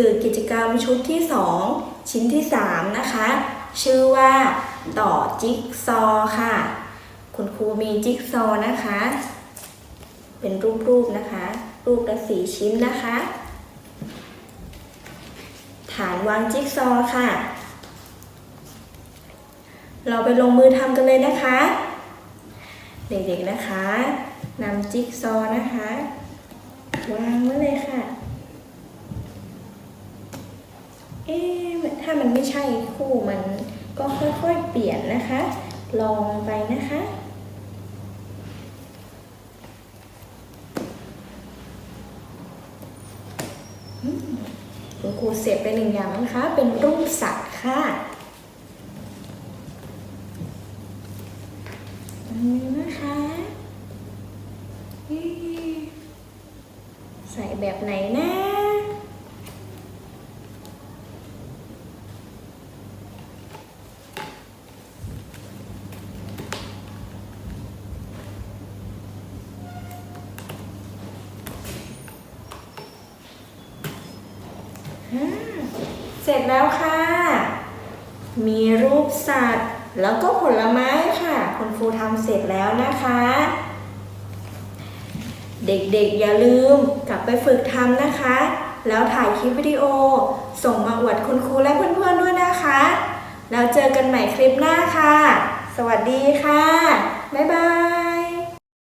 ื่อกิจกรรมชุดที่ 2 ชิ้นที่ 3 นะคะ ชื่อว่าต่อจิ๊กซอค่ะ คุณครูมีจิ๊กซอว์นะคะ เป็นรูปๆนะคะ รูปละสีชิ้นนะคะ ฐานวางจิ๊กซอค่ะ เราไปลงมือทำกันเลยนะคะ เด็กๆนะคะนำจิ๊กซอว์นะคะ วางไว้เลยค่ะ เอ๊ะถ้ามันไม่ใช่คู่มันก็ค่อยๆเปลี่ยนนะคะ ลองไปนะคะ คุณครูเสร็จไปหนึ่งอย่างแล้วนะคะ เป็นรูปสัตว์ค่ะนี่นะคะใส่แบบไหนนะ เสร็จแล้วค่ะ มีรูปสัตว์ แล้วก็ผลไม้ค่ะ คุณครูทำเสร็จแล้วนะคะ เด็กๆอย่าลืมกลับไปฝึกทำนะคะ แล้วถ่ายคลิปวิดีโอ ส่งมาอวดคุณครูและเพื่อนๆด้วยนะคะ แล้วเจอกันใหม่คลิปหน้าค่ะ สวัสดีค่ะ บ๊ายบาย